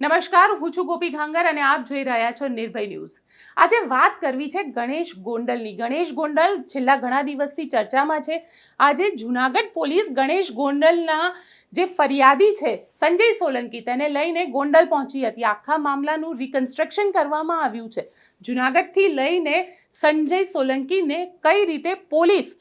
નમસ્કાર, હું છું ગોપી ઘાંગર અને આપ જોઈ રહ્યા છો નિર્ભય ન્યૂઝ. આજે વાત કરવી છે ગણેશ ગોંડલની. ગણેશ ગોંડલ છેલ્લા ઘણા દિવસથી ચર્ચામાં છે. આજે જુનાગઢ પોલીસ ગણેશ ગોંડલના જે ફરિયાદી છે, સંજય સોલંકી, તેને લઈને ગોંડલ પહોંચી હતી. આખા મામલાનું રિકન્સ્ટ્રક્શન કરવામાં આવ્યું છે. જુનાગઢથી લઈને સંજય સોલંકીને કઈ રીતે પોલીસ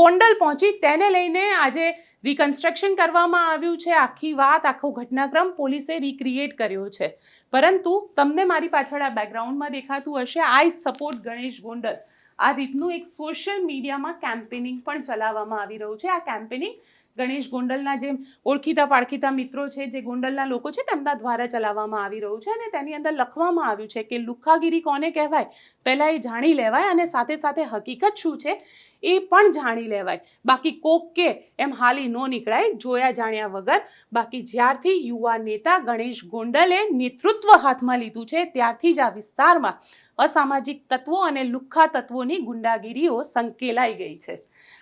ગોંડલ પહોંચી, તેને લઈને આજે રિકન્સ્ટ્રક્શન કરવામાં આવ્યું છે, આખી વાત, આખો ઘટનાક્રમ પોલીસે રિક્રિએટ કર્યો છે. પરંતુ તમને મારી પાછળ આ બેકગ્રાઉન્ડમાં દેખાતું હશે આઈ સપોર્ટ ગણેશ ગોંડલ. આ રીતનું એક સોશિયલ મીડિયામાં કેમ્પેનિંગ પણ ચલાવવામાં આવી રહ્યું છે. આ કેમ્પેનિંગ ગણેશ ગોંડલના જે ઓળખીતા પાળખીતા મિત્રો છે, જે ગોંડલના લોકો છે, તેમના દ્વારા ચલાવવામાં આવી રહ્યું છે અને તેની અંદર લખવામાં આવ્યું છે કે લુખ્ખાગીરી કોને કહેવાય? પહેલાં એ જાણી લેવાય અને સાથે સાથે હકીકત શું છે એ પણ જાણી લેવાય. બાકી કોક કે એમ હાલી નો નીકળાય, જોયા જાણ્યા વગર. બાકી જ્યારથી યુવા નેતા ગણેશ ગોંડલે નેતૃત્વ હાથમાં લીધું છે, ત્યારથી જ આ વિસ્તારમાં અસામાજિક તત્વો અને લુખ્ખા તત્વોની ગુંડાગીરીઓ સંકેલાઈ ગઈ છે.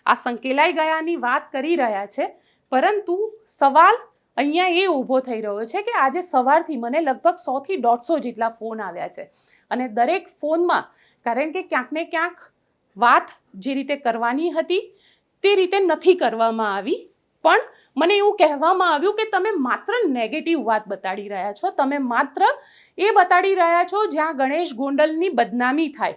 આ સંકેલાઈ ગયાની વાત કરી રહ્યા છે. પરંતુ સવાલ અહીંયા એ ઊભો થઈ રહ્યો છે કે આજે સવારથી મને લગભગ સોથી દોઢસો જેટલા ફોન આવ્યા છે. અને દરેક ફોનમાં કારણ કે ક્યાંક ને ક્યાંક વાત જે રીતે કરવાની હતી તે રીતે નથી કરવામાં આવી. પણ મને એવું કહેવામાં આવ્યું કે તમે માત્ર નેગેટિવ વાત બતાડી રહ્યા છો. તમે માત્ર એ બતાડી રહ્યા છો જ્યાં ગણેશ ગોંડલની બદનામી થાય.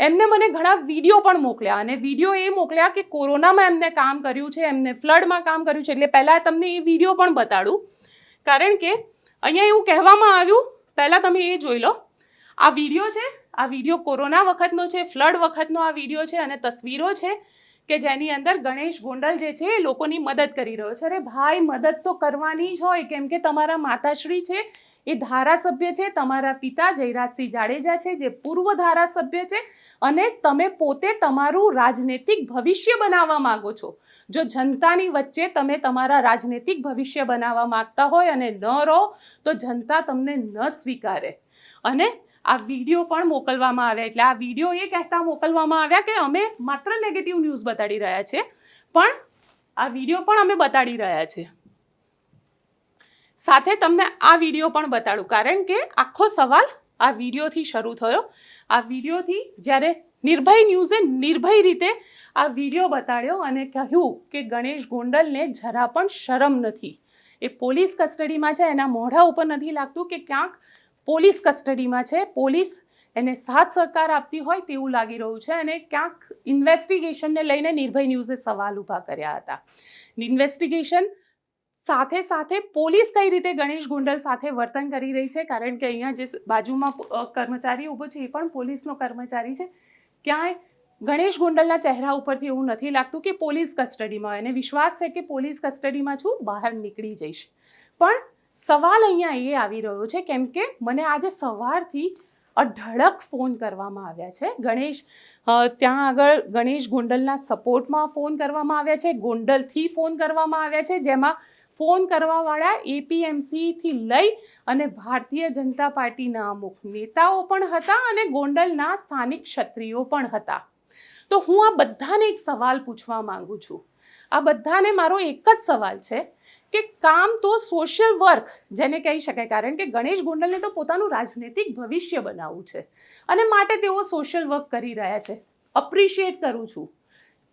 એમને મને ઘણા વીડિયો પણ મોકલ્યા અને વીડિયો એ મોકલ્યા કે કોરોનામાં એમને કામ કર્યું છે, એમને ફ્લડમાં કામ કર્યું છે, એટલે પહેલાં તમને એ વીડિયો પણ બતાડું. કારણ કે અહીંયા એવું કહેવામાં આવ્યું, પહેલાં તમે એ જોઈ લો. આ વીડિયો છે, આ વીડિયો કોરોના વખતનો છે, ફ્લડ વખતનો આ વીડિયો છે અને તસવીરો છે કે જેની અંદર ગણેશ ગોંડલ જે છે એ લોકોની મદદ કરી રહ્યો છે. અરે ભાઈ, મદદ તો કરવાની જ હોય, કેમ કે તમારા માતાશ્રી છે એ ધારાસભ્ય છે, તમારા પિતા જયરાજસિંહ જાડેજા છે, જે પૂર્વ ધારાસભ્ય છે અને તમે પોતે તમારું રાજનૈતિક ભવિષ્ય બનાવવા માંગો છો. જો જનતાની વચ્ચે તમે તમારા રાજનૈતિક ભવિષ્ય બનાવવા માંગતા હોય અને ન રહો, તો જનતા તમને ન સ્વીકારે. અને આ વીડિયો પણ મોકલવામાં આવ્યા, એટલે આ વીડિયો એ કહેતા મોકલવામાં આવ્યા કે અમે માત્ર નેગેટિવ ન્યૂઝ બતાડી રહ્યા છે, પણ આ વીડિયો પણ અમે બતાડી રહ્યા છે. સાથે તમને આ વીડિયો પણ બતાડું. કારણ કે આખો સવાલ આ વિડીયોથી શરૂ થયો. આ વિડીયોથી જ્યારે નિર્ભય ન્યૂઝે નિર્ભય રીતે આ વીડિયો બતાડ્યો અને કહ્યું કે ગણેશ ગોંડલને જરા પણ શરમ નથી. એ પોલીસ કસ્ટડીમાં છે, એના મોઢા ઉપર નથી લાગતું કે ક્યાંક પોલીસ કસ્ટડીમાં છે. પોલીસ એને સાથ સહકાર આપતી હોય તેવું લાગી રહ્યું છે અને ક્યાંક ઇન્વેસ્ટિગેશનને લઈને નિર્ભય ન્યૂઝે સવાલ ઊભા કર્યા હતા. ઇન્વેસ્ટિગેશન સાથે સાથે પોલીસ કઈ રીતે ગણેશ ગુંડલ સાથે વર્તન કરી રહી છે? કારણ કે અહીંયા જે બાજુમાં કર્મચારી ઊભો છે એ પણ પોલીસનો કર્મચારી છે. ક્યાંય ગણેશ ગુંડલના ચહેરા ઉપરથી એવું નથી લાગતું કે પોલીસ કસ્ટડીમાં એને વિશ્વાસ છે કે પોલીસ કસ્ટડીમાં છું, બહાર નીકળી જઈશ. પણ સવાલ અહીંયા એ આવી રહ્યો છે કેમ કે મને આજે સવારથી અઢળક ફોન કરવામાં આવ્યા છે. ગણેશ ત્યાં આગળ ગણેશ ગોંડલના સપોર્ટમાં ફોન કરવામાં આવ્યા છે, ગોંડલથી ફોન કરવામાં આવ્યા છે, જેમાં ફોન કરવાવાળા એપીએમસીથી લઈ અને ભારતીય જનતા પાર્ટીના અમુક નેતાઓ પણ હતા અને ગોંડલના સ્થાનિક ક્ષત્રિયો પણ હતા. તો હું આ બધાને એક સવાલ પૂછવા માંગુ છું. આ બધાને મારો એક જ સવાલ છે કે કામ તો સોશિયલ વર્ક જેને કહી શકાય, કારણ કે ગણેશ ગોંડલને તો પોતાનું રાજનૈતિક ભવિષ્ય બનાવવું છે અને માટે તેઓ સોશિયલ વર્ક કરી રહ્યા છે. અપ્રિશિએટ કરું છું.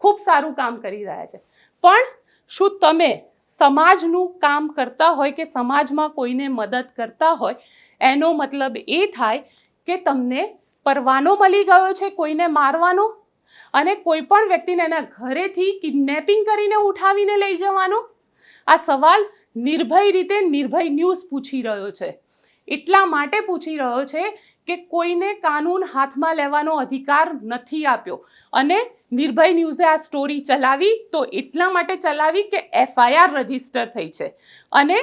ખૂબ સારું કામ કરી રહ્યા છે. પણ શું તમે સમાજનું કામ કરતા હોય કે સમાજમાં કોઈને મદદ કરતા હોય? એનો મતલબ એ થાય કે તમને પરવાનો મળી ગયો છે કોઈને મારવાનો અને કોઈ પણ વ્યક્તિને એના ઘરેથી કિડનેપિંગ કરીને ઉઠાવીને લઈ જવાનો? આ સવાલ નિર્ભય રીતે નિર્ભય ન્યૂઝ પૂછી રહ્યો છે. એટલા માટે પૂછી રહ્યો છે કે કોઈને કાનૂન હાથમાં લેવાનો અધિકાર નથી આપ્યો અને નિર્ભય ન્યૂઝે આ સ્ટોરી ચલાવી તો એટલા માટે ચલાવી કે એફઆઈઆર રજિસ્ટર થઈ છે. અને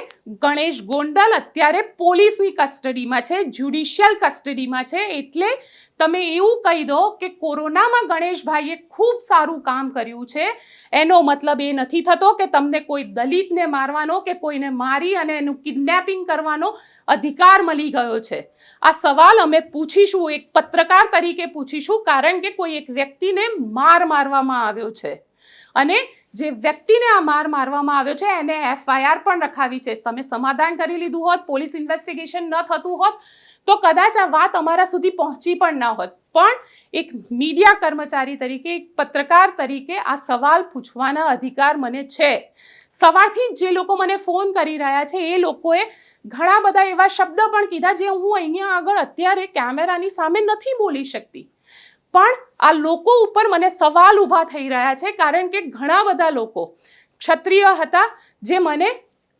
ગણેશ ગોંડલ અત્યારે પોલીસની કસ્ટડીમાં છે જ્યુડિશિયલ કસ્ટડીમાં છે, એટલે તમે એવું કહી દો કે કોરોનામાં ગણેશભાઈએ ખૂબ સારું કામ કર્યું છે. એનો મતલબ એ નથી થતો કે તમને કોઈ દલિતને મારવાનો કે કોઈને મારી અને એનું કિડનેપિંગ કરવાનો અધિકાર મળી ગયો છે. આ સવાલ અમે પૂછીશું, એક પત્રકાર તરીકે પૂછીશું, કારણ કે કોઈ એક વ્યક્તિને માર મારવામાં આવ્યો છે. અને જે વ્યક્તિને આ માર મારવામાં આવ્યો છે એને એફઆઈઆર પણ રખાવી છે. તમે સમાધાન કરી લીધું હોત, પોલીસ ઇન્વેસ્ટિગેશન ન થતું હોત, તો કદાચ આ વાત અમારા સુધી પહોંચી પણ ન હોત. પણ એક મીડિયા કર્મચારી તરીકે, એક પત્રકાર તરીકે આ સવાલ પૂછવાના અધિકાર મને છે. સવારથી જ લોકો મને ફોન કરી રહ્યા છે, એ લોકોએ ઘણા બધા એવા શબ્દ પણ કીધા જે હું અહીંયા આગળ અત્યારે કેમેરાની સામે નથી બોલી શકતી. પણ આ લોકો ઉપર મને સવાલ ઊભા થઈ રહ્યા છે, કારણ કે ઘણા બધા લોકો ક્ષત્રિય હતા જે મને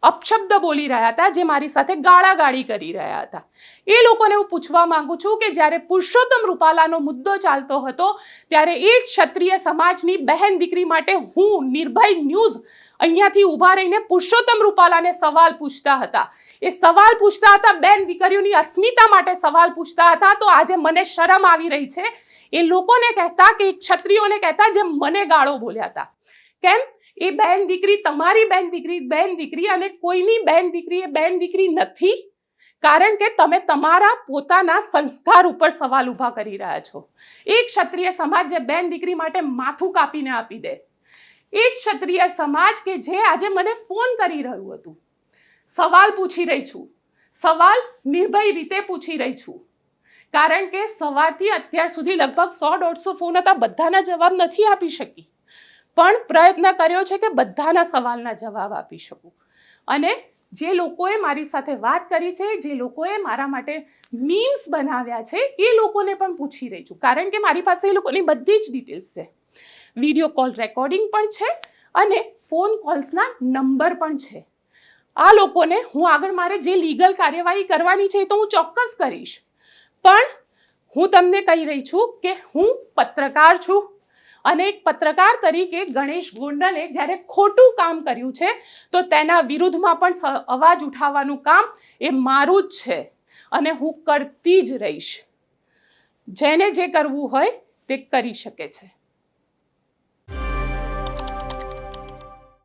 અપશબ્દ બોલી રહ્યા હતા, જે મારી સાથે ગાળાગાળી કરી રહ્યા હતા. એ લોકોને હું પૂછવા માંગુ છું કે જ્યારે પુરુષોત્તમ રૂપાલાનો મુદ્દો ચાલતો હતો, ત્યારે એ ક્ષત્રિય સમાજની બહેન દીકરી માટે હું નિર્ભય ન્યૂઝ અહીંયાથી ઊભા રહીને પુરુષોત્તમ રૂપાલાને સવાલ પૂછતા હતા. એ સવાલ પૂછતા હતા, બેન દીકરીઓની અસ્મિતા માટે સવાલ પૂછતા હતા, તો આજે મને શરમ આવી રહી છે એ લોકોને કહેતા કે, ક્ષત્રિયોને કહેતા જે મને ગાળો બોલ્યા હતા. કેમ? એ બેન દીકરી તમારી બેન દીકરી બેન દીકરી અને કોઈની બેન દીકરી એ બેન દીકરી નથી? કારણ કે તમે તમારા પોતાના સંસ્કાર ઉપર સવાલ ઊભા કરી રહ્યા છો. એક ક્ષત્રિય સમાજ જે બેન દીકરી માટે માથું કાપીને આપી દે. એ ક્ષત્રિય સમાજ કે જે આજે મને ફોન કરી રહ્યું હતું. સવાલ પૂછી રહી છું. સવાલ નિર્ભય રીતે પૂછી રહી છું. કારણ કે સવારથી અત્યાર સુધી લગભગ સો દોઢસો ફોન હતા, બધાના જવાબ નથી આપી શકી. પણ પ્રયત્ન કર્યો છે કે બધાના સવાલના જવાબ આપી શકું. અને જે લોકોએ મારી સાથે વાત કરી છે, જે લોકોએ મારા માટે મીમ્સ બનાવ્યા છે, એ લોકોને પણ પૂછી રહી છું. કારણ કે મારી પાસે એ લોકોની બધી જ ડિટેલ્સ છે. વીડિયો કોલ રેકોર્ડિંગ પણ છે અને ફોન કોલ્સના નંબર પણ છે. આ લોકોને હું આગળ મારે જે લીગલ કાર્યવાહી કરવાની છે એ તો હું ચોક્કસ કરીશ. પણ હું તમને કહી રહી છું કે હું પત્રકાર છું અને એક પત્રકાર તરીકે ગણેશ ગોંડલે જ્યારે ખોટું કામ કર્યું છે, તો તેના વિરુદ્ધમાં પણ અવાજ ઉઠાવવાનું કામ એ મારું જ છે અને હું કરતી જ રહીશ. જેને જે કરવું હોય તે કરી શકે છે.